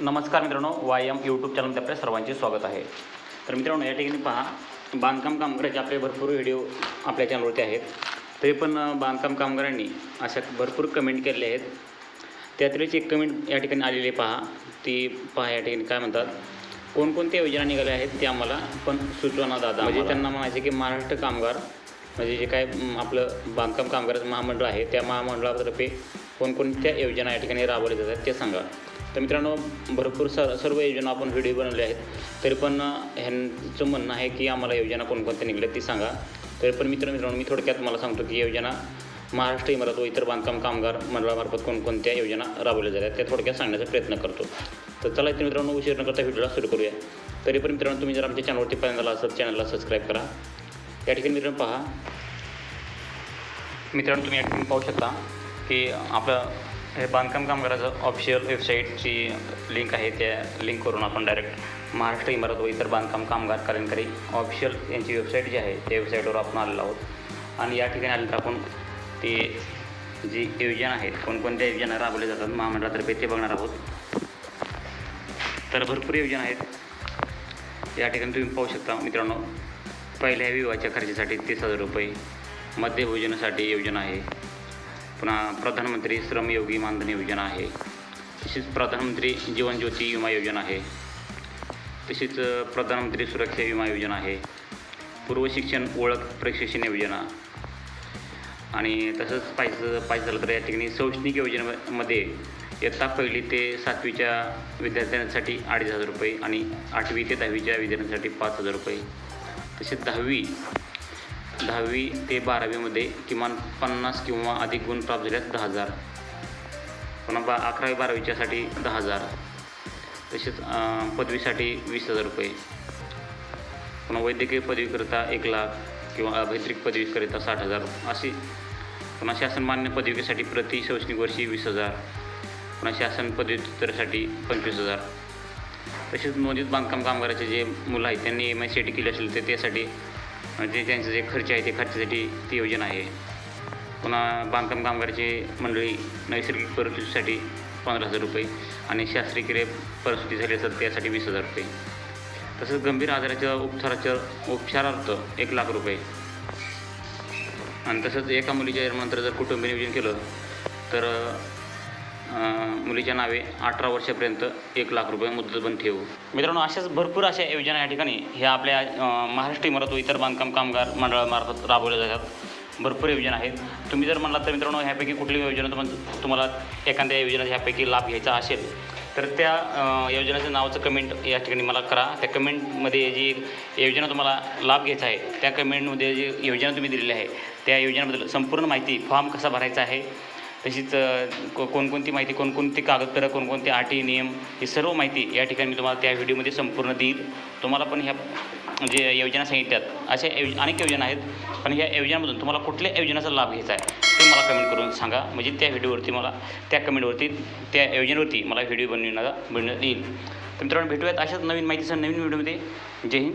नमस्कार मित्रांनो Y M YouTube चॅनलमध्ये आपल्या सर्वांचे स्वागत आहे. तर मित्रांनो या ठिकाणी पहा बांधकाम कामगाराचे आपले भरपूर व्हिडिओ आपल्या चॅनलवरती आहेत. तरी पण बांधकाम कामगारांनी अशा भरपूर कमेंट केलेल्या आहेत. त्यातलीच एक कमेंट या ठिकाणी आलेली पहा. ती पहा या ठिकाणी काय म्हणतात कोणकोणत्या योजना निघाल्या आहेत ते आम्हाला पण सुचवणार दादा म्हणजे त्यांना म्हणायचे की महाराष्ट्र कामगार म्हणजे जे काय आपलं बांधकाम कामगाराचं महामंडळ आहे त्या महामंडळातर्फे कोणकोणत्या योजना या ठिकाणी राबवल्या जातात ते सांगा. तर मित्रांनो भरपूर सर सर्व योजना आपण व्हिडिओ बनवले आहेत. तरी पण ह्यांचं म्हणणं आहे की आम्हाला योजना कोणकोणत्या निघल्या ती सांगा. तरी पण मित्र मित्रांनो मी थोडक्यात मला सांगतो की योजना महाराष्ट्र इमारत व इतर बांधकाम कामगार मंडळामार्फत कोणकोणत्या योजना राबवल्या जातात त्या थोडक्यात सांगण्याचा प्रयत्न करतो. तर चला इथे मित्रांनो उशीर न करता व्हिडिओला सुरू करूया. तरी पण मित्रांनो तुम्ही जर आमच्या चॅनलवरती पहिल्यांदा असाल चॅनलला सबस्क्राईब करा. या ठिकाणी मित्रांनो पहा. मित्रांनो तुम्ही या ठिकाणी पाहू शकता की आपलं हे बांधकाम कामगाराचं ऑफिशियल वेबसाईटची लिंक आहे त्या लिंकवरून आपण डायरेक्ट महाराष्ट्र इमारत व इतर बांधकाम कामगार कार्यकारी ऑफिशियल यांची वेबसाईट जी आहे त्या वेबसाईटवर आपण आलेलो आहोत. आणि या ठिकाणी आल्यानंतर आपण ते जी योजना आहेत कोणकोणत्या योजना राबवल्या जातात महामंडळातर्फे ते बघणार आहोत. तर भरपूर योजना आहेत. या ठिकाणी तुम्ही पाहू शकता मित्रांनो पहिल्या विवाहाच्या खर्चासाठी तीस हजार रुपये मध्यभोजनासाठी योजना आहे. पुन्हा प्रधानमंत्री श्रमयोगी मानधन योजना आहे. तसेच प्रधानमंत्री जीवन ज्योती विमा योजना आहे. तसेच प्रधानमंत्री सुरक्षा विमा योजना आहे. पूर्व शिक्षण ओळख प्रशिक्षण योजना आणि तसंच पाहिजे पाहिजे झालं तर या ठिकाणी शैक्षणिक योजनेमध्ये इयत्ता पहिली ते सातवीच्या विद्यार्थ्यांसाठी अडीच हजार रुपये आणि आठवी ते दहावीच्या विद्यार्थ्यांसाठी पाच हजार रुपये. तसेच दहावी दहावी ते बारावीमध्ये किमान पन्नास किंवा अधिक गुण प्राप्त झाल्यास दहा हजार. पुन्हा बा अकरावी बारावीच्यासाठी दहा हजार. तसेच पदवीसाठी वीस हजार रुपये. पुन्हा वैद्यकीय पदवीकरिता एक लाख किंवा अभियांत्रिक पदवीकरिता साठ हजार. अशी पुन्हा शासनमान्य पदविकेसाठी प्रति शैक्षणिक वर्षी वीस हजार. पुन्हा शासन पदव्युत्तरासाठी पंचवीस हजार. तसेच नोंदित बांधकाम कामगाराचे जे मुलं आहेत त्यांनी एम आय सी टी केली असेल तर त्यासाठी म्हणजे जे त्यांचे जे खर्च आहे ते खर्चासाठी ती योजना आहे. पुन्हा बांधकाम कामगाराची मंडळी नैसर्गिक परिस्थितीसाठी पंधरा हजार रुपये आणि शास्त्रीय क्रिया परिस्थिती झाली असेल त्यासाठी वीस हजार रुपये. तसंच गंभीर आजाराच्या उपचाराच्या उपचारार्थ एक लाख रुपये. आणि तसंच एका मुलीच्या जन्मानंतर जर कुटुंब नियोजन केलं तर मुलीच्या नावे अठरा वर्षापर्यंत एक लाख रुपये मुदतबंद ठेवू. मित्रांनो अशाच भरपूर अशा योजना या ठिकाणी ह्या आपल्या महाराष्ट्र इमारत व इतर बांधकाम कामगार मंडळामार्फत राबवल्या जातात. भरपूर योजना आहेत. तुम्ही जर म्हणलात तर मित्रांनो ह्यापैकी कुठली योजना तुम्हाला तुम्हाला एखाद्या योजना ह्यापैकी लाभ घ्यायचा असेल तर त्या योजनेचं नावाचं कमेंट या ठिकाणी मला करा. त्या कमेंटमध्ये जी योजना तुम्हाला लाभ घ्यायचा आहे त्या कमेंटमध्ये जी योजना तुम्ही दिलेली आहे त्या योजनेबद्दल संपूर्ण माहिती फॉर्म कसा भरायचा आहे तशीच को कोणकोणती माहिती कोणकोणती कागदपत्रं कोणकोणते अटी नियम ही सर्व माहिती या ठिकाणी मी तुम्हाला त्या व्हिडिओमध्ये संपूर्ण देईल तुम्हाला पण ह्या जे योजना सांगितल्यात अशा योज अनेक योजना आहेत. पण ह्या योजनामधून तुम्हाला कुठल्या योजनेचा लाभ घ्यायचा आहे ते मला कमेंट करून सांगा. म्हणजे त्या व्हिडिओवरती मला त्या कमेंटवरती त्या योजनेवरती मला व्हिडिओ बनविण्याचा बनवण्यात येईल. तर मित्रांनो भेटूयात अशाच नवीन माहितीसह नवीन व्हिडिओमध्ये. जय हिंद.